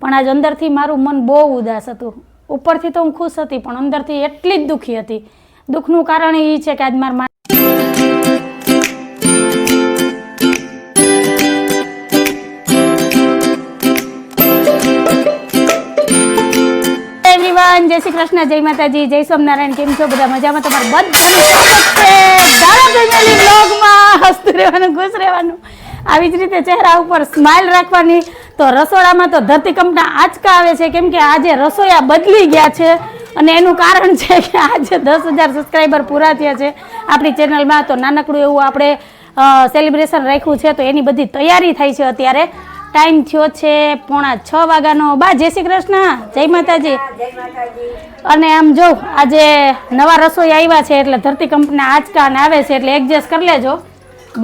પણ આજ અંદરથી મારું મન બહુ ઉદાસ હતું. ઉપરથી તો હું ખુશ હતી, પણ અંદરથી એટલી જ દુઃખી હતી. દુઃખનું કારણ એ છે કે આજ મારા એવરીવન જય શ્રી કૃષ્ણ, જય માતાજી, જય સ્વામિનારાયણ, કેમ છો બધા? મજામાં તમારું બધાનું બ્લોગમાં હસતું રહેવાનું, ખુશ રહેવાનું. આવી જ રીતે ચહેરા ઉપર સ્માઇલ રાખવાની. તો રસોડામાં તો ધરતીકંપના આંચકા આવે છે. કેમ કે આજે રસોયા બદલી ગયા છે અને એનું કારણ છે કે આજે દસ હજાર સબસ્ક્રાઈબર પૂરા થયા છે. આપણી ચેનલમાં તો નાનકડું એવું આપણે સેલિબ્રેશન રાખ્યું છે. તો એની બધી તૈયારી થાય છે અત્યારે. ટાઈમ થયો છે પોણા છ વાગ્યાનો. બા જય શ્રી કૃષ્ણ. જય માતાજી. અને આમ જો આજે નવા રસોઈ આવ્યા છે એટલે ધરતીકંપના આંચકા આવે છે એટલે એડજસ્ટ કરી લેજો.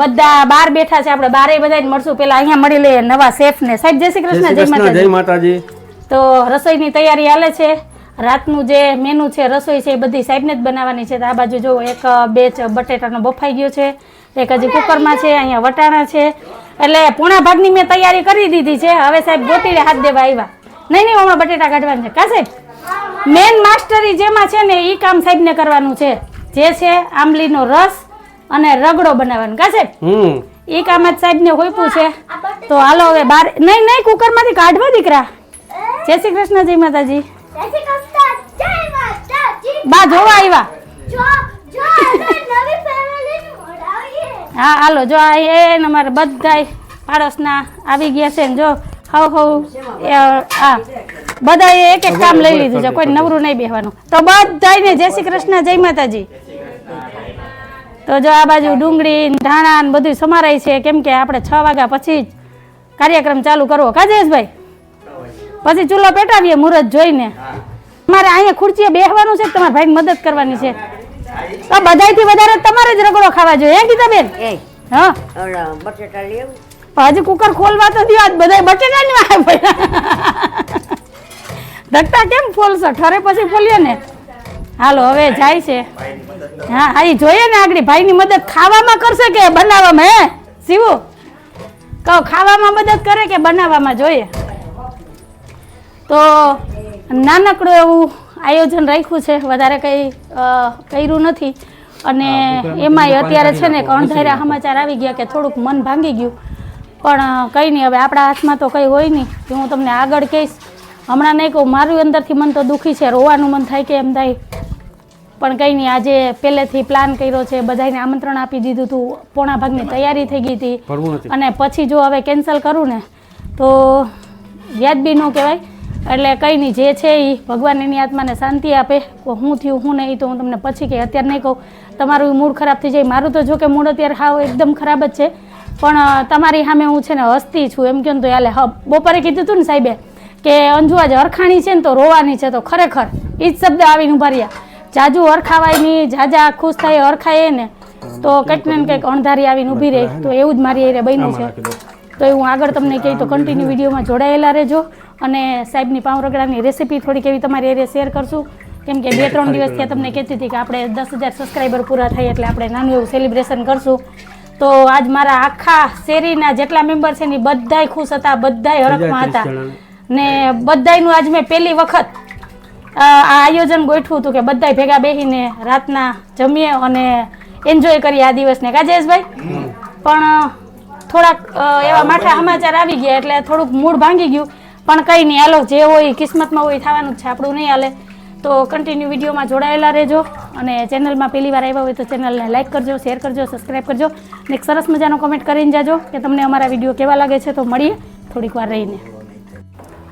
બધા બાર બેઠા છે આપણે બારે બધાને મળશું. પેલા અહીંયા મળી લઈએ નવા શેફ ને. સાહેબ જય શ્રી કૃષ્ણ જય કૃષ્ણ જય માતાજી. માતાજી. તો રસોઈની તૈયારી હાલે છે. રાતનું જે મેનુ છે રસોઈ છે એ બધી સાહેબને જ બનાવવાની છે. તો આ બાજુ જો એક બે બટેટાનો બફાઈ ગયો છે. એક હજી કુકરમાં છે અહીંયા વટાણા છે. એટલે પૂણા ભાગની મેં તૈયારી કરી દીધી છે. હવે સાહેબ ગોતીડે હાથ દેવા આવ્યા. નહીં નહીં હમણાં બટેટા કાઢવાના છે. કા સાહેબ? મેન માસ્ટરી જેમાં છે ને એ કામ સાહેબને કરવાનું છે. જે છે આંબલીનો રસ અને રગડો બનાવવાનો કા સાહેબ? એ કામ જ સાહેબને હોઈપું છે. તો હાલો હવે બાર નહીં નહીં કુકરમાંથી કાઢવા દીકરા. જય શ્રી કૃષ્ણ. જય માતાજી. બા જોવા આવ્યા હા હાલો જો આ એ અમારે બધાય પાડોશના આવી ગયા છે ને જો હવ હવ એ, હા. બધાએ એક એક કામ લઈ લીધું છે કોઈ નવરું નહીં બેહવાનું. તો બધાને જય શ્રી કૃષ્ણ જય માતાજી. તો જો આ બાજુ ડુંગળી ધાણા ને બધું સમારાય છે. કેમ કે આપણે છ વાગ્યા પછી જ કાર્યક્રમ ચાલુ કરવો. કાજેશભાઈ પછી ચૂલો પેટાવીએ મુહૂર્ત જોઈને. મારે અહીંયા ખુરચીએ બેસવાનું છે તમારા ભાઈને મદદ કરવાની છે? તો બધાયથી વધારે તમારે જ રગડો ખાવા જોઈએ. હે ગીતાબેન? એ. હા? બટેટા લેવું. હજી કુકર ખોલવા તો દો આજ બધાય બટેટા ની પડ્યા ધક્કા કેમ ફોલશો? ઠરે પછી ફોલીએ ને. હાલો હવે જાય છે. હા હા એ જોઈએ ને આગળ ભાઈની મદદ ખાવામાં કરશે કે બનાવવામાં હે? શિવું કહો ખાવામાં મદદ કરે કે બનાવવામાં જોઈએ? તો નાનકડું એવું આયોજન રાખ્યું છે વધારે કંઈ કર્યું નથી. અને એમાંય અત્યારે છે ને અણધાર્યા સમાચાર આવી ગયા કે થોડુંક મન ભાંગી ગયું. પણ કંઈ નહીં હવે આપણા હાથમાં તો કંઈ હોય નહીં. કે હું તમને આગળ કહીશ. હમણાં નહીં કહું મારું અંદરથી મન તો દુઃખી છે રોવાનું મન થાય કે એમ થાય. પણ કંઈ નહીં આજે પહેલેથી પ્લાન કર્યો છે બધાને આમંત્રણ આપી દીધું હતું પોણા ભાગની તૈયારી થઈ ગઈ હતી. અને પછી જો હવે કેન્સલ કરું ને તો વ્યાજબી ન કહેવાય. એટલે કંઈ નહીં જે છે એ ભગવાન એની આત્માને શાંતિ આપે. હું થયું હું નહીં તો હું તમને પછી કે અત્યારે નહીં કહું. તમારું મૂડ ખરાબ થઈ જાય. મારું તો જો કે મૂડ અત્યારે હાવ એકદમ ખરાબ જ છે. પણ તમારી સામે હું છે ને હસતી છું. એમ કહું ને તો હાલે હ બપોરે કીધું હતું ને સાહેબે કે અંજુ આજે અરખાણી છે ને તો રોવાની છે તો ખરેખર એ જ શબ્દ આવીને ઊભા રહ્યા. જાજુ અરખાવાય નહીં જાજા ખુશ થાય અરખાય ને તો કંઈક ને કંઈક અણધારી આવીને ઊભી રહે. તો એવું જ મારી હારે બન્યું છે. તો એ હું આગળ તમને કહી તો કન્ટિન્યુ વિડીયોમાં જોડાયેલા રહેજો. અને સાહેબની પાઉં રગડાની રેસીપી થોડીક એવી તમારી એરિયા શેર કરશું. કેમ કે બે ત્રણ દિવસ ત્યાં તમને કહેતી હતી કે આપણે દસ હજાર સબસ્ક્રાઈબર પૂરા થાય એટલે આપણે નાનું એવું સેલિબ્રેશન કરશું. તો આજ મારા આખા શેરીના જેટલા મેમ્બર છે ને બધાય ખુશ હતા બધાય હરખમાં હતા. ને બધાયનું આજ મેં પહેલી વખત આયોજન ગોઠવું હતું કે બધાય ભેગા બેસીને રાતના જમીએ અને એન્જોય કરીએ આ દિવસને. કાજેશભાઈ પણ થોડાક એવા માઠા સમાચાર આવી ગયા એટલે થોડુંક મૂડ ભાંગી ગયું. પણ કંઈ નહીં. હાલો જે હોય કિસ્મતમાં હોય થવાનું જ છે. આપણું નહીં હાલે. તો કન્ટિન્યુ વિડીયોમાં જોડાયેલા રહેજો અને ચેનલમાં પહેલી વાર આવ્યા હોય તો ચેનલને લાઇક કરજો શેર કરજો સબસ્ક્રાઈબ કરજો અને એક સરસ મજાનો કોમેન્ટ કરીને જાજો કે તમને અમારા વીડિયો કેવા લાગે છે. તો મળીએ થોડીક વાર રહીને.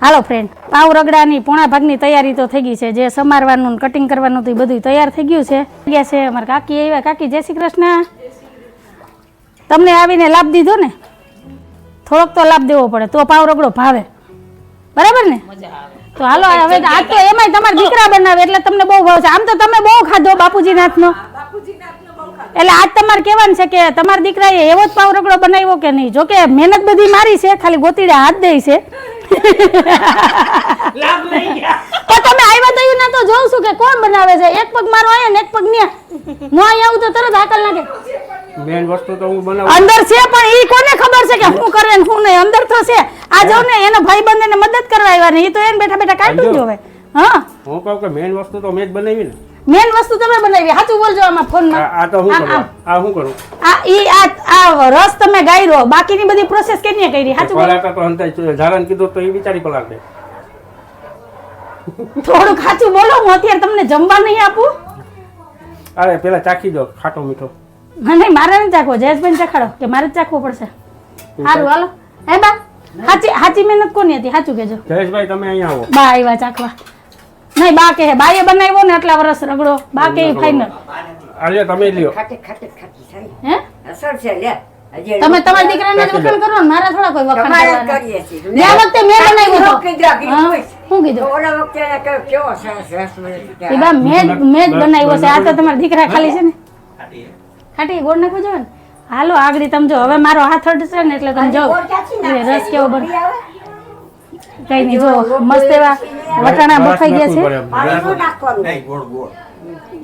હાલો ફ્રેન્ડ પાવ રગડાની પોણા ભાગની તૈયારી તો થઈ ગઈ છે. જે સમારવાનું ને કટિંગ કરવાનું તો એ બધું તૈયાર થઈ ગયું છે. ગયા છે અમારા કાકી આવ્યા. કાકી જય શ્રી કૃષ્ણ. તમને આવીને લાભ દીધો ને? થોડોક તો લાભ દેવો પડે તો પાવ રગડો ભાવે. બરાબર ને? તો હાલો હવે આજ તો એમાંય તમારા દીકરા બનાવે એટલે તમને બહુ ભાવ છે. આમ તો તમે બહુ ખાધો બાપુજી હાથનો એટલે આજ તમારે કહેવાનું છે કે તમારા દીકરાએ એવો જ પાવ રગડો બનાવ્યો કે નહીં? જોકે મહેનત બધી મારી છે ખાલી ગોતીડે હાથ દે છે. તો તમે આવ્યા તો ના તો જોઉં છું કે કોણ બનાવે છે? એક પગ મારો આયા ને એક પગ ન્યા. હું અહીંયા આવું તો તરત હાકલ નાખે મેન વસ્તુ તો હું બનાવું. અંદર છે પણ ઈ કોને ખબર છે કે શું કરે ને શું નહીં? અંદર તો છે. આ જો ને એના ભાઈ બંધ મદદ કરવા આવ્યા ને ઈ તો એને બેઠા બેઠા કાઢ્યું સમજો. જોવે હા. હું કહું કે મેન વસ્તુ તો મેં જ બનાવી ને. મેન વસ્તુ તમે બનાવી. સાચું બોલજો આમાં ફોનમાં. આ આ તો હું કરું. આ હું કરું. આ ઈ આ આ રસ તમે ગાયરો. બાકીની બધી પ્રોસેસ કેની કરી? સાચું બોલો. પલાટા તો હંતાઈ ધારાને કીધું તો એ બિચારી પલાક દે થોડું ખાચું બોલો. હું અત્યારે તમને જમવા નહીં આપું? અરે પેલા ચાખી દો ખાટો મીઠો. હા નહીં મારે નહીં ચાખવો. જયેશભાઈ ચાખાડો કે મારે જ ચાખવું પડશે. સારું હાલો. હે બા સાચી સાચી મહેનત કોની હતી? સાચું કેજો જયેશભાઈ તમે અહીંયા આવો. બા આવ્યા ચાખવા. નહીં બા કે બાએ બનાવ્યો ને આટલા વર્ષ રગડો. બા કે ફાઈનલ આજે તમે લ્યો. ખાટી ખાટી ખાટી હે? અસર છે લે. તમે તમારા દીકરાને જ વખાણ કરો ને મારા થોડા કોઈ વખાણ જ કરીએ છીએ. ગયા વખતે મેં બનાવ્યો હતો. કીધા, કીધું શું કીધું. તો ઓલા વખતે એને કહ્યું, કેવો સરસ. એ બા મેં જ- મેં જ બનાવ્યો છે. આ તો તમારા દીકરા ખાલી છે ને. ખાટી ગોળ નાખવું જોઈએ ને. હાલો આગળ તમે જો. હવે મારો હાથ અડશે ને એટલે તમે જો નાખે? રસ કેવો બને? આવે? કઈ નહીં જો મસ્ત એવા વટાણા બફાઈ ગયા છે?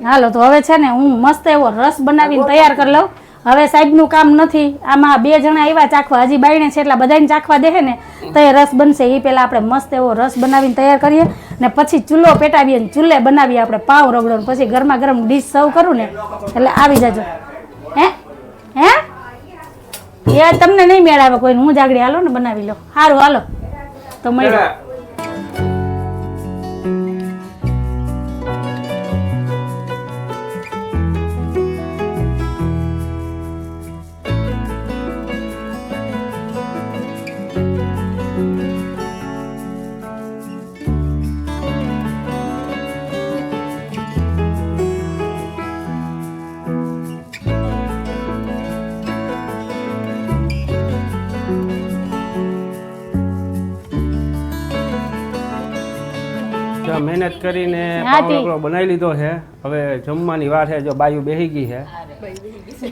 હાલો તો હવે છે ને હું મસ્ત એવો રસ બનાવીને તૈયાર કરી લઉં. હવે સાહેબનું કામ નથી. આમાં બે જણા આવ્યા ચાખવા. હજી બાયણે છે એટલા બધાને ચાખવા દે ને તો એ રસ બનશે. એ પહેલાં આપણે મસ્ત એવો રસ બનાવીને તૈયાર કરીએ ને પછી ચૂલો પેટાવીએ ને ચૂલે બનાવીએ આપણે પાવ રગડો ને પછી ગરમા ગરમ ડીશ સર્વ કરું ને એટલે આવી જાજો. હે? હે? એ તમને નહીં મેળ આવે કોઈ હું જાગડી હાલો ને બનાવી લો. સારું હાલો. તો મહેનત કરીને પાવડો બનાવી લીધો છે. હવે જમવાની વાર છે જો બાયુ બેહી ગઈ છે.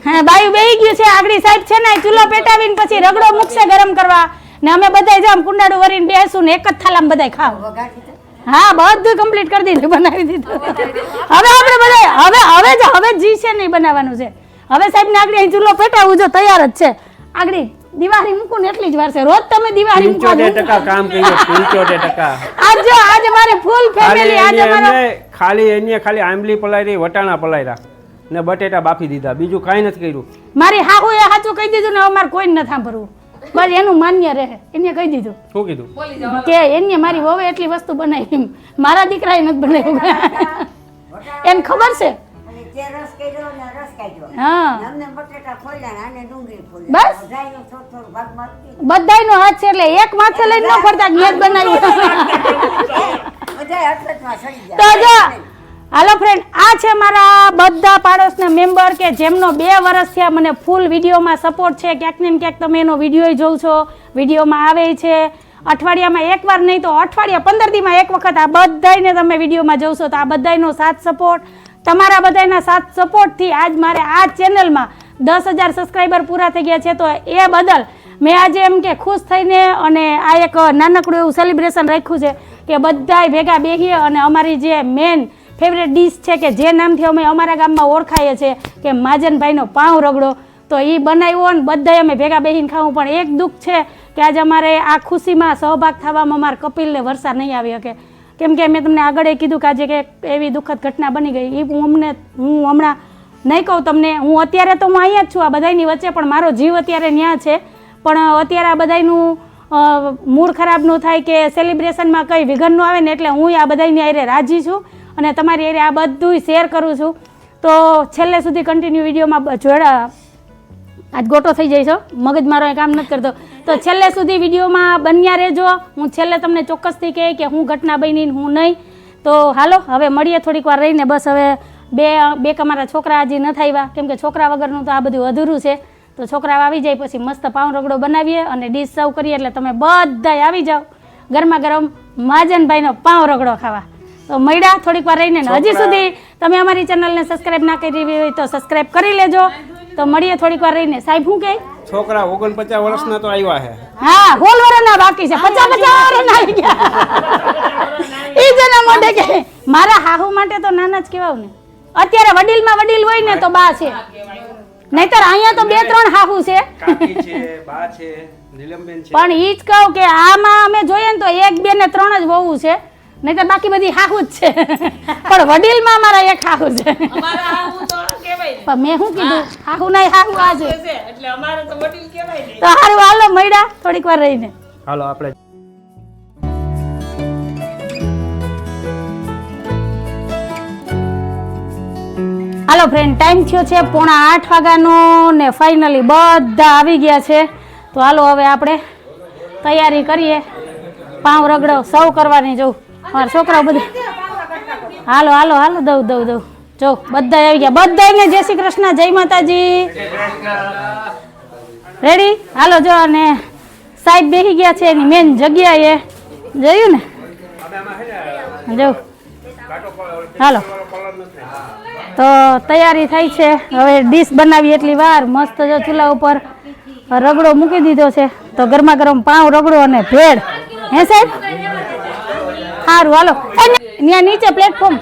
હા બાયુ બેહી ગયું છે આગળી સાહેબ છે ને ચૂલો પેટાવીને પછી રગડો મૂકશે ગરમ કરવા. ને અમે બધાય જામ કુંડાડું વરીને બેસું ને એક જ થાલામાં બધાય ખાવ. હા બધું કમ્પ્લીટ કરી દીધું બનાવી દીધું. હવે આપણે બધા હવે હવે જ હવે જી છે નહીં બનાવવાનું છે. હવે સાહેબ ને આગળ અહીં ચૂલો પેટાવું જો તૈયાર જ છે. આગળ. દિવાળી મૂકું ને એટલી જ વાર છે. રોજ તમે દિવાળી મૂકો પંચોતેર ટકા કામ કર્યું પંચોતેર ટકા. આજ જો આજે મારે ફૂલ ફેમિલી આજે મારો ખાલી એની ખાલી આંબલી પલાળી વટાણા પલાળ્યા ને બટેટા બાફી દીધા. બીજું કાંઈ નથી કર્યું. મારી હાહુ એ સાચું કહી દીધું ને અમારે કોઈ નથી સાંભળવું. બસ એનું માન્ય રહે. એને કહી દીધું શું કીધું? કે એને મારી વહુએ એટલી વસ્તુ બનાવી. મારા દીકરાએ નથી બનાવ્યું. એને ખબર છે? કર્યો ને હાથ છે એટલે એક માથે લઈને ન ફરતા અટકમાં સડી તો. જો હાલો ફ્રેન્ડ આ છે મારા બધા પાડોશના મેમ્બર કે જેમનો બે વર્ષ થયા મને ફૂલ વિડીયોમાં સપોર્ટ છે. ક્યાંક ને ક્યાંક તમે એનો વીડિયો જોઉં છો. વિડીયોમાં આવે છે. અઠવાડિયામાં એકવાર નહીં તો અઠવાડિયા પંદર દીમાં એક વખત આ બધાને તમે વિડીયોમાં જોશો તો આ બધાનો સાથ સપોર્ટ તમારા બધાયના સાથ સપોર્ટથી આજ મારે આ ચેનલમાં દસ હજાર સબસ્ક્રાઈબર પૂરા થઈ ગયા છે, તો એ બદલ મેં આજે એમ કે ખુશ થઈને અને આ એક નાનકડું એવું સેલિબ્રેશન રાખ્યું છે કે બધાય ભેગા બેહીએ અને અમારી જે મેન ફેવરેટ ડીશ છે કે જે નામથી અમે અમારા ગામમાં ઓળખાઈએ છીએ કે માજનભાઈનો પાઉં રગડો, તો એ બનાવ્યો ને બધાય અમે ભેગા બેસીને ખાવું. પણ એક દુઃખ છે કે આજે અમારે આ ખુશીમાં સહભાગ થવામાં અમારા કપિલને વરસાદ નહીં આવી શકે. કેમ કે મેં તમને આગળ એ કીધું કે આજે કે એવી દુઃખદ ઘટના બની ગઈ. એ હું અમને, હું હમણાં નહીં કહું તમને, હું અત્યારે તો હું અહીંયા જ છું આ બધાની વચ્ચે, પણ મારો જીવ અત્યારે ત્યાં છે. પણ અત્યારે આ બધાનું મૂડ ખરાબ ન થાય કે સેલિબ્રેશનમાં કંઈ વિઘન ન આવે ને એટલે હું આ બધાની આરે રાજી છું અને તમારી આરે આ બધું શેર કરું છું. તો છેલ્લે સુધી કન્ટિન્યુ વિડીયોમાં જોડા આજ ગોટો થઈ જાય છો. મગજ મારો એ કામ નથી કરતો. તો છેલ્લે સુધી વિડીયોમાં બન્યા રહેજો. હું છેલ્લે તમને ચોક્કસથી કહે કે હું ઘટના બની હું નહીં. તો હાલો હવે મળીએ થોડીક વાર રહીને. બસ હવે બે બે અમારા છોકરા હજી નથી આવ્યા. કેમ કે છોકરા વગરનું તો આ બધું અધૂરું છે. તો છોકરા આવી જાય પછી મસ્ત પાઉં રગડો બનાવીએ અને ડીશ સર્વ કરીએ. એટલે તમે બધાય આવી જાઓ. ગરમા ગરમ મહાજનભાઈનો પાઉં રગડો ખાવા. તો મળ્યા થોડીક વાર રહીને. હજી સુધી તમે અમારી ચેનલને સબસ્ક્રાઈબ ના કરી હોય તો સબસ્ક્રાઈબ કરી લેજો. તો મળીએ થોડીક વાર રહીને. સાહેબ શું કે? છોકરા ઓગણપચાસ વર્ષના તો આવ્યા છે. હા હોલ વર્ષના બાકી છે. પચાસ પચાસ વરના આવી ગયા. એ જના મોઢે કે મારા હાહુ માટે તો નાના જ કહેવાય ને. અત્યારે વડીલમાં વડીલ હોય ને તો બા છે. નહીતર અહીંયા તો બે ત્રણ હાહુ છે. કાકી છે બા છે નીલમબેન છે. પણ ઈ જ કહું કે આમાં અમે જોઈએ ને તો એક બે ને ત્રણ જ વહુ છે. નહીતર બાકી બધી હાહુ જ છે. પણ વડીલમાં અમારા એક હાહુ છે અમારા હાહુ તો કહેવાય ને. પણ મેં શું કીધું? હાહુ નહીં હાહુ આ છે છે, એટલે અમારે તો વડીલ કહેવાય તો હારું હાલો મળ્યા. થોડીક વાર રહીને. હાલો આપણે હાલો ફ્રેન્ડ ટાઈમ થયો છે પોણા આઠ વાગ્યાનો ને ફાઇનલી બધા આવી ગયા છે. તો હાલો હવે આપણે તૈયારી કરીએ. પાઉં રગડો સૌ કરવાની જવું મારા છોકરાઓ બધા. હાલો હાલો હાલો, દઉં દઉં દઉં. જો બધા આવી ગયા. બધાને જય શ્રી કૃષ્ણ, જય માતાજી. રેડી હાલો, જો, અને સાહેબ બેસી ગયા છે એની મેન જગ્યાએ. જોયું ને? જો. હાલો. તો તૈયારી થઈ છે. હવે ડીશ બનાવી એટલી વાર. મસ્ત જો ચૂલા ઉપર રગડો મૂકી દીધો છે. તો ગરમા ગરમ પાઉં, રગડો અને ભેળ. હે સાહેબ? સારું હાલો. ત્યાં નીચે પ્લેટફોર્મ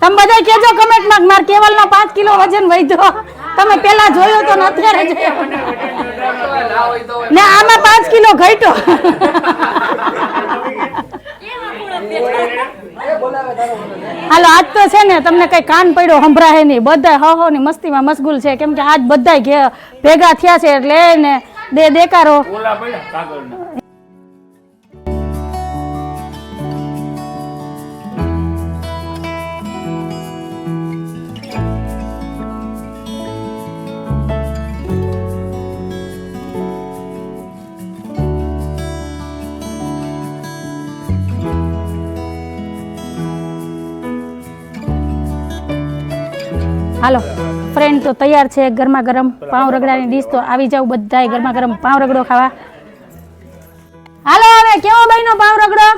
તમે બધા કેજો કમેન્ટમાં મારે કેવલ કેવલનો પાંચ કિલો વજન વધ્યો. તમે પેલા જોયો તો ને અત્યારે જોયો. ના ને આમાં પાંચ કિલો ઘટ્યો. હાલો, આજ તો છે ને તમને કઈ કાન પડ્યો સંભળાય નહીં. બધા હો હો ની મસ્તીમાં મશગુલ છે. કેમ કે આજ બધા ભેગા થયા છે એટલે એને દે દેકારો. હાલો ફ્રેન્ડ તો તૈયાર છે ગરમા ગરમ પાઉં રગડાની ડીશ તો આવી જાવ બધાય ગરમા ગરમ પાઉં રગડો ખાવા. હાલો હવે કેવો બન્યો પાઉં રગડો?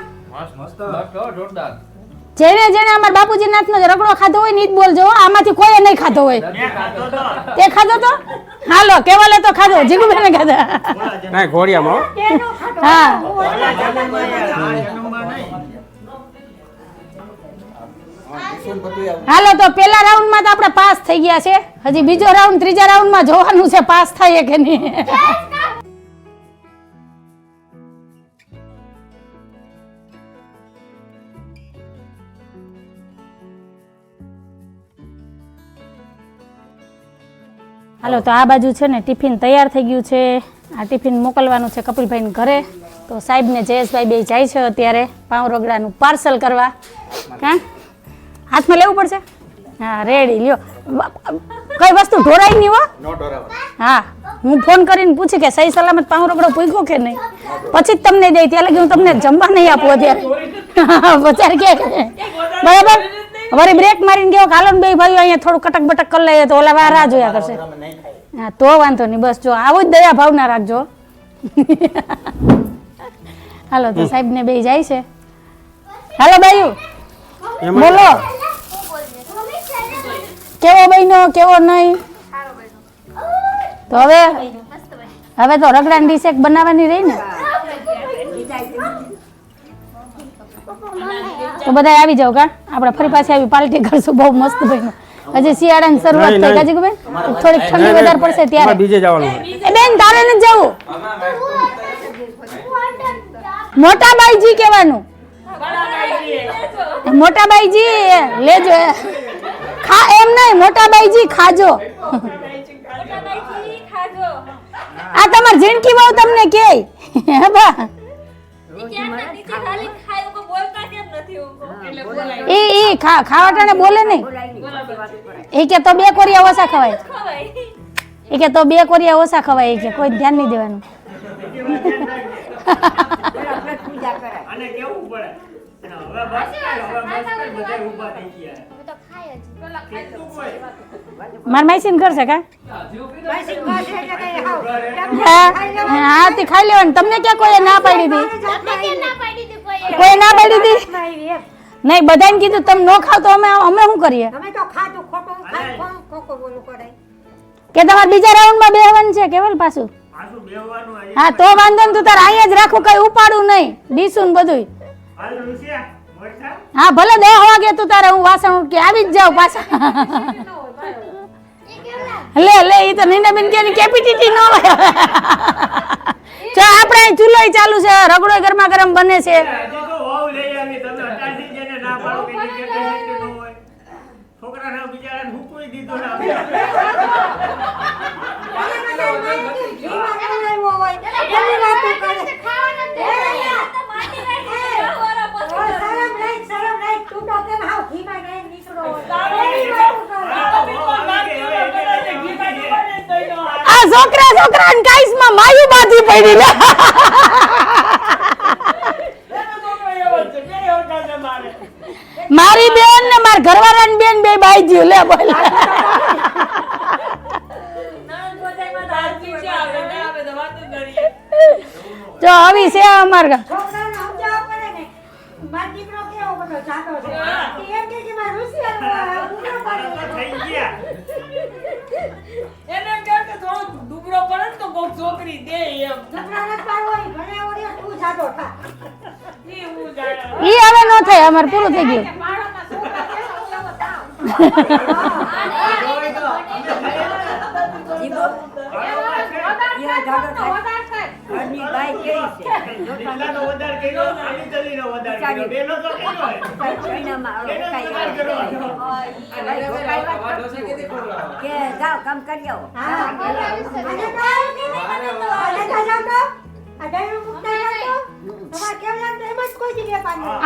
જેને જેને અમારા બાપુજી નાથનો રગડો ખાધો હોય ને જ બોલજો આમાંથી કોઈ નહીં ખાધો હોય. તે ખાધો તો? હાલો કેવલે તો ખાધો જીગુબેને ખાધા. કાંઈ ઘોડિયામાં હો. હા હાલો, તો પેલા રાઉન્ડમાં તો આપણે પાસ થઈ ગયા છે. હજી બીજો રાઉન્ડ ત્રીજા રાઉન્ડમાં જોવાનું છે પાસ થાય કે નહીં. હાલો, તો આ બાજુ છે ને, ટિફિન તૈયાર થઈ ગયું છે. આ ટિફિન મોકલવાનું છે કપિલભાઈને ઘરે. તો સાહેબ ને જયેશભાઈ બે જાય છે અત્યારે પાઉં રગડાનું પાર્સલ કરવા. કાં? હાથમાં લેવું પડશે? હા રેડી લ્યો. કઈ વસ્તુ ઢોરાઈ નહીં હો? હા હું ફોન કરીને પૂછી કે સહી સલામત પાંવ રગડો પૂગ્યો કે નહીં? પછી જ તમને દઈ ત્યાં લગી હું તમને જમવા નહીં આપું અત્યારે. બચાર કે? બરાબર? વળી બ્રેક મારીને ગયો કાલો ને બે ભાઈઓ અહીંયા થોડું કટક બટક કરી લઈએ તો ઓલા વાર રાહ જોયા કરશે. હા તો વાંધો નહીં બસ જો આવું જ દયા ભાવના રાખજો. હાલો તો સાહેબ ને બે જાય છે. હાલો બાયુ બોલો. કેવો બન્યો કેવો નહીં? તો હવે હવે તો રગડાની ડીશ એક બનાવવાની રહી ને? તો બધા આવી જાવ કા? આપણે ફરી પાછી આવી પાર્ટી કરશું બહુ મસ્ત બન્યું. હજી શિયાળાની શરૂઆત થઈ. કાજી બેન થોડીક ઠંડી વધારે પડશે ત્યારે. બીજે જવાનું બેન તારે નથી જવું? મોટા બાઈજી કહેવાનું. મોટા બાઈજી લેજો ખા એમ નહીં મોટા બાઈજી ખાજો. આ તમાર જિંદગી બહુ તમને કે. હે બા. એ એ ખા ખાવાટાને બોલે નહીં. એ કે તો બે કોરિયા ઓછા ખવાય. એ કે તો બે કોરિયા ઓછા ખવાય. એ કે કોઈ ધ્યાન નહીં દેવાનું. અને કેવું પડે? હવે બસ હવે બસ કરશે ઊભા થઈ બસ એટલે કઈ કરશે હા હા તે ખાઈ લેવાનું. તમને ક્યાં કોઈ ના પાડી હતી કોઈ ના પાડી હતી નહીં બધાને કીધું તમે ન ખાવ તો અમે અમે શું કરીએ? કે તમારે બીજા રાઉન્ડમાં બેહવાનું છે કેવલ પાછું? હા તો વાંધો નહીં તું તારે અહીંયા જ રાખું કઈ ઉપાડું નહીં. ડીસું ને બધું હા ભલે દસ વાગે તું તારે હું વાસણ ઉટકી આવી જ જાઉં પાછા લે લે ઈ તો નીનાબેન કે કેપીટીટી ન હોય જો આપણે અહીં ચૂલો ચાલુ છે રગડો ગરમા ગરમ બને છે છોકરાના બિચારાને હુકવી દીધો ને ઘીમાં બનાવ્યો હોય એની વાતો કરે ઓય, શરમ નહીં, શરમ નહીં. તું તો કેમ હાવ ઘીમાં નહીં નીકળો હોય. એની વાતો કરે. આ છોકરા છોકરા ને કાઈસમાં માયું બાજી પડી લે. મારી બેન ને માર ઘરવાળાની બેન બે બાઈ જીવ લે બોલ. જો આવી છે અમાર ઘર. છોકરાને સમજાવવા પડે ને. મારો દીકરો કેવો બધો જાતો છે. એ એમ કહે કે મારે હોશિયાર ઉઘરો પાડવો છે. થઈ ગયા. એને કહે કે થોડો દુબળો પડે ને તો કોક છોકરી દે એમ. છોકરાને પાડો એ ભણે ઓડિયો તું જાડો થા. ઈ હું જાડો ઈ હવે ન થાય અમાર પૂરું થઈ ગયું. પાડોમાં છોકરા કેવો એવો થાવ.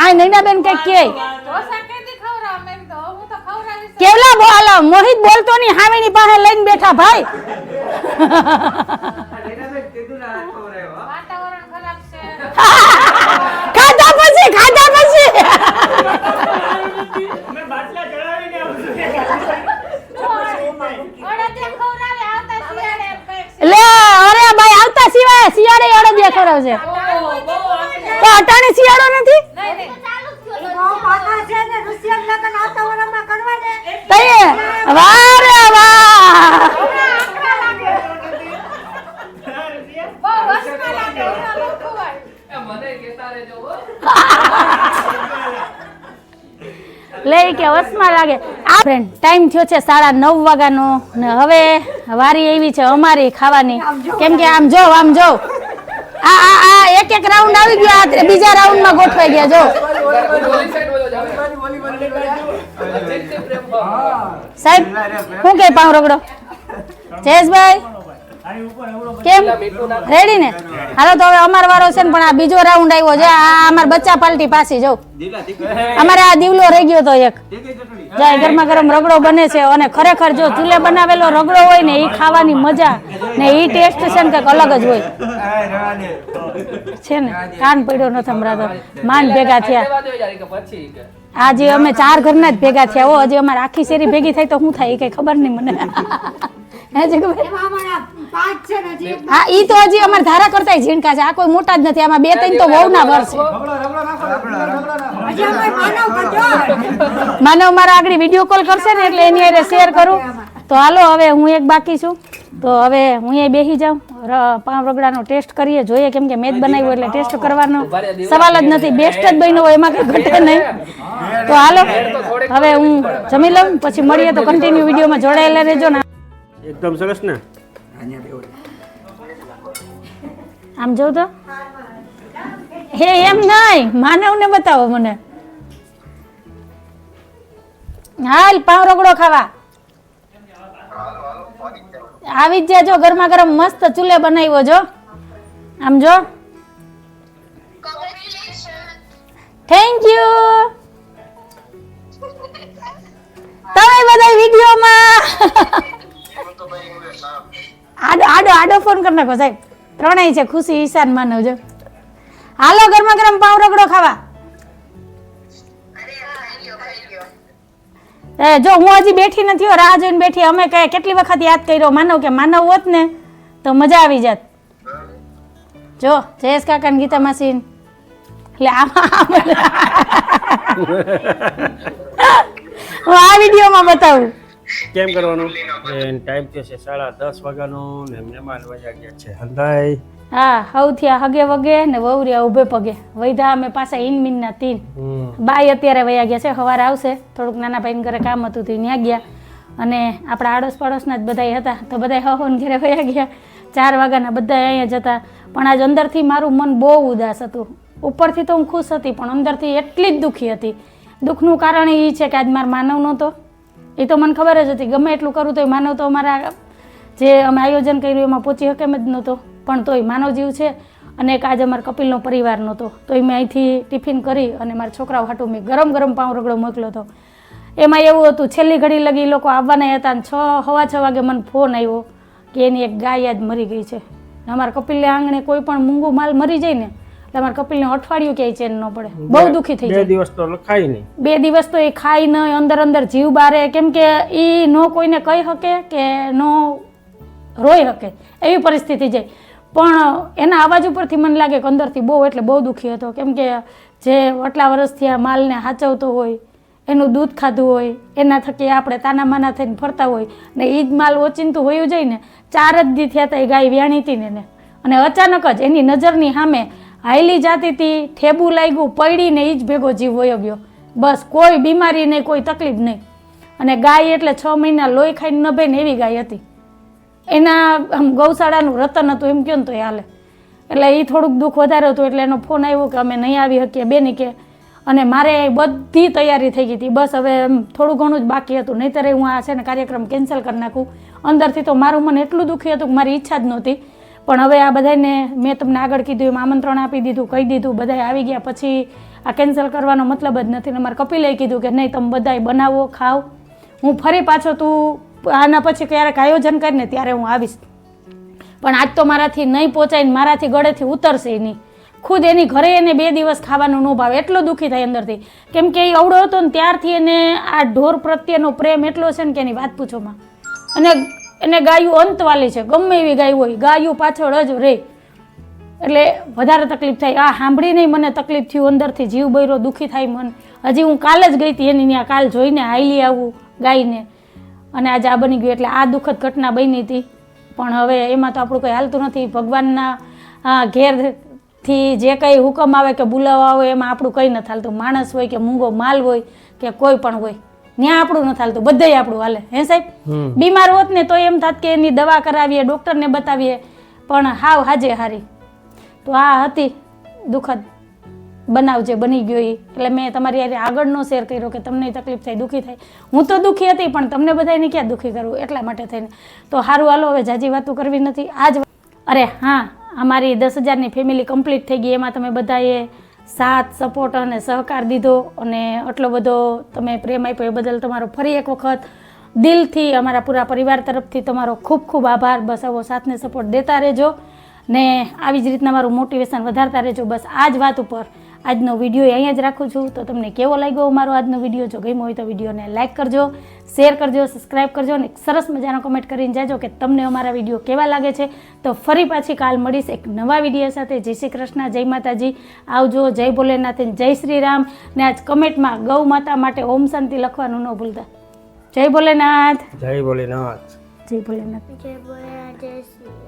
આ નૈના બેન કઈ કે. કેવલા બોલો? મોહિત બોલતો ની હામેની પાસે લઈને બેઠા ભાઈ. અરે ભાઈ, આવતા સિવાય શિયાળે અડદિયા ખવડાવશે છે અટાણે શિયાળો નથી. તઈએ વાહ રે, વાહ બહુ વસમાં લાગે એમાં બહુ ખવાય. એ મને કહેતા રહેજો હો. લે ઈ કે વસમાં લાગે આ ફ્રેન્ડ ટાઈમ થયો છે સાડા નવ વાગ્યાનો ને હવે વારી એવી છે અમારી ખાવાની. કેમ કે આમ જો આમ જો. આ આ આ એક એક રાઉન્ડ આવી ગયા બીજા રાઉન્ડમાં ગોઠવાઈ ગયા જો. સાહેબ શું કે પાઉં રગડો જયેશભાઈ? કેમ. રેડી ને હાલો તો હવે અમાર વારો છે ને પણ આ બીજો રાઉન્ડ આવ્યો છે. આ અમાર બચ્ચા પાલટી પાસી જો. અમારે આ દીવલો રહી ગયો તો એક. જાય ગરમા ગરમ રગડો બને છે અને ખરેખર જો ચૂલે બનાવેલો રગડો હોય ને એ ખાવાની મજા ને એ ટેસ્ટ છે ને કંઈક અલગ જ હોય. છે ને? કાન પડ્યો નથી હમણાં તો. માંડ ભેગા થયા. આજે અમે ચાર ઘરના જ ભેગા થયા હો. હજી અમારે આખી શેરી ભેગી થાય તો શું થાય એ કઈ ખબર નહીં મને. હે જગભાઈ એમાં અમારા પાંચ છે ને હજી હા ઈ તો હજી અમાર ધારા કરતા ઝીણકા છે. આ કોઈ મોટા જ નથી. આમાં બે ત્રણ તો વહુના વર છે. હજી માનવ. મારા આગળ વીડિયો કોલ કરશે ને એટલે એની અરે શેર કરું. તો હાલો હવે હું એક બાકી છું. તો હવે હું એ બેસી જાઉં. ર- પાવ રગડાનો ટેસ્ટ કરીએ જોઈએ કેમ કે મેચ બનાવ્યું એટલે ટેસ્ટ કરવાનો સવાલ જ નથી. બેસ્ટ જ બન્યો હોય એમાં કંઈ ઘટે નહીં. તો હાલો હવે હું જમી લઉં પછી મળીએ તો કન્ટિન્યુ વિડીયોમાં જોડાયેલા રહેજો ને. એકદમ સરસ ને? આમ જોઉં તો? હે એમ નહીં. માનવને બતાવો મને. હાલ પાવ રગડો ખાવા. આવી જ જાજો ગરમા ગરમ મસ્ત ચૂલે બનાવ્યો જો. આમ જો. થેન્ક યુ તમે બધા વિડીયોમાં આડો આડો આડો ફોન કરી નાખો સાહેબ. ત્રણેય છે ખુશી ઈશાન માનવ જો. હાલો ગરમા ગરમ પાવ રગડો ખાવા. એ જો હું હજી બેઠી નથી હો, રાહ જોઈને બેઠી. અમે કઈ કેટલી વખત યાદ કર્યો? માનવ કે માનવ હોત ને તો મજા આવી જાત. જો જયેશ કાકા ને ગીતા માસી. એટલે આમાં- હું આ વિડીયોમાં બતાવું. કેમ કરવાનું? એ ટાઈમ થયો છે સાડા દસ વાગ્યાનો ને મહેમાન વયા ગયા છે. હંધાઈ. હા હવથી હગે વગે ને વવરિયા ઉભે પગે. વૈધા અમે પાછા ઇન મીનના તીન બાય અત્યારે વયા ગયા છે સવારે આવશે. થોડુંક નાના ભાઈને ઘરે કામ હતું તો ત્યાં ગયા. અને આપણા આડોશ પડોશના જ બધાય હતા તો બધાય હવન ઘરે વયા ગયા. ચાર વાગ્યાના બધા અહીંયા જતા પણ આજ અંદરથી મારું મન બહુ ઉદાસ હતું. ઉપરથી તો હું ખુશ હતી પણ અંદરથી એટલી જ દુઃખી હતી. દુઃખનું કારણ એ છે કે આજ મારો માનવ નહોતો. એ તો મને ખબર જ હતી. ગમે એટલું કરું તો માનવ તો અમારા જે અમે આયોજન કર્યું એમાં પહોંચી શકે જ નહોતો. પણ તોય માનવ જીવ છે અને એક આજે અમારા કપિલનો પરિવાર નહોતો. તોય મેં અહીંથી ટિફિન કરી અને મારા છોકરાઓ હાટું મેં ગરમ ગરમ પાઉં રગડો મોકલ્યો હતો. એમાં એવું હતું, છેલ્લી ઘડી લગી એ લોકો આવવાના હતા અને છ, હવા છ વાગે મને ફોન આવ્યો કે એની એક ગાય આજ મરી ગઈ છે. અમારા કપિલને આંગણે કોઈ પણ મૂંગું માલ મરી જાય ને અમારા કપિલને અઠવાડિયું ક્યાંય ચેન ન પડે. બહુ દુઃખી થઈ બે દિવસ તો ખાય નહીં. બે દિવસ તો એ ખાય ન અંદર અંદર જીવ બારે. કેમ કે એ નો કોઈને કહી શકે કે નો રોઈ શકે. એવી પરિસ્થિતિ જાય પણ એના અવાજ ઉપરથી મને લાગે કે અંદરથી બહુ એટલે બહુ દુઃખી હતો. કેમ કે જે આટલા વર્ષથી આ માલને હાચવતો હોય એનું દૂધ ખાધું હોય એના થકી આપણે તાના માના થઈને ફરતા હોય ને એ જ માલ ઓચિંતું હોયું જાય ને ચાર જ દી થયા હતા એ ગાય વ્યાણી હતી ને અને અચાનક જ એની નજરની સામે હાયલી જાતી હતી ઠેબુ લાગ્યું, પડીને એ જ ભેગો જીવ વયો બસ કોઈ બીમારી નહીં કોઈ તકલીફ નહીં. અને ગાય એટલે છ મહિના લોહી ખાઈને નભે ને એવી ગાય હતી. એના આમ ગૌશાળાનું રતન હતું, એમ કહો ને તો એ હાલે. એટલે એ થોડુંક દુઃખ વધારે હતું, એટલે એનો ફોન આવ્યો કે અમે નહીં આવી શકીએ, બેની કે, અને મારે બધી તૈયારી થઈ ગઈ હતી. બસ હવે એમ થોડું ઘણું જ બાકી હતું. નહીંતર હું આ છે ને કાર્યક્રમ કેન્સલ કરી નાખું. અંદરથી તો મારું મન એટલું દુઃખી હતું કે મારી ઈચ્છા જ નહોતી. પણ હવે આ બધાને મેં તમને આગળ કીધું, એમ આમંત્રણ આપી દીધું, કહી દીધું, બધાય આવી ગયા. પછી આ કેન્સલ કરવાનો મતલબ જ નથી. ને મારે કપિલે કીધું કે નહીં, તમે બધાય બનાવો, ખાઓ. હું ફરી પાછો તું આના પછી ક્યારેક આયોજન કરીને ત્યારે હું આવીશ. પણ આજ તો મારાથી નહીં પહોંચાય ને મારાથી ગળેથી ઉતરશે નહીં. ખુદ એની ઘરે એને બે દિવસ ખાવાનું ન ભાવે. એટલો દુઃખી થાય અંદરથી. કેમ કે એ અવડો હતો ને ત્યારથી એને આ ઢોર પ્રત્યેનો પ્રેમ એટલો છે ને કે એની વાત પૂછોમાં. અને એને ગાયું અંતવાલી છે, ગમે એવી ગાય હોય, ગાયું પાછળ જ રહે એટલે વધારે તકલીફ થાય. આ સાંભળીને મને તકલીફ થયું, અંદરથી જીવ બૈરો દુઃખી થાય મન. હજી હું કાલે જ ગઈ હતી એની ત્યાં, કાલ જોઈને હાઈલી આવું ગાયને. અને આજે આ બની ગયું, એટલે આ દુઃખદ ઘટના બની હતી. પણ હવે એમાં તો આપણું કંઈ હાલતું નથી. ભગવાનના ઘેરથી જે કંઈ હુકમ આવે કે બોલાવવા આવે એમાં આપણું કંઈ નથી હાલતું. માણસ હોય કે મૂંગો માલ હોય કે કોઈ પણ હોય. ત્યાં આપણું ન હાલતું બધે આપણું હાલે. હે સાહેબ? બીમાર હોત ને તો એમ થાત કે એની દવા કરાવીએ ડોક્ટરને બતાવીએ. પણ હાવ હાજે હારી. તો આ હતી દુઃખદ બનાવ જે બની ગયો એ એટલે મેં તમારી હારે આગળનો શેર કર્યો કે તમને તકલીફ થાય દુઃખી થાય. હું તો દુઃખી હતી પણ તમને બધાને ક્યાં દુઃખી કરવું એટલા માટે થઈને. તો સારું હાલો હવે જાજી વાતો કરવી નથી. આજ અરે હા અમારી દસ હજારની ફેમિલી કમ્પ્લીટ થઈ ગઈ. એમાં તમે બધાએ સાથ સપોર્ટ અને સહકાર દીધો અને આટલો બધો તમે પ્રેમ આપ્યો એ બદલ તમારો ફરી એક વખત દિલથી અમારા પૂરા પરિવાર તરફથી તમારો ખૂબ ખૂબ આભાર. બસ આવો સાથને સપોર્ટ દેતા રહેજો ને આવી જ રીતના મારું મોટિવેશન વધારતા રહેજો. બસ આ જ વાત ઉપર આજનો વીડિયો અહીંયા જ રાખું છું. તો તમને કેવો લાગ્યો મારો આજનો વીડિયો? જો ગમ્યો હોય તો વિડીયોને લાઇક કરજો શેર કરજો સબસ્ક્રાઈબ કરજો અને સરસ મજાનો કમેન્ટ કરીને જાજો કે તમને અમારા વીડિયો કેવા લાગે છે. તો ફરી પાછી કાલ મળીશ એક નવા વીડિયો સાથે. જય શ્રી કૃષ્ણ જય માતાજી. આવજો જય ભોલેનાથ જય શ્રી રામ. ને આજ કમેન્ટમાં ગૌ માતા માટે ઓમ શાંતિ લખવાનું ન ભૂલતા. જય ભોલેનાથ. જય ભોલેનાથ. જય ભોલેનાથ. જય ભોલેનાથ જય શ્રી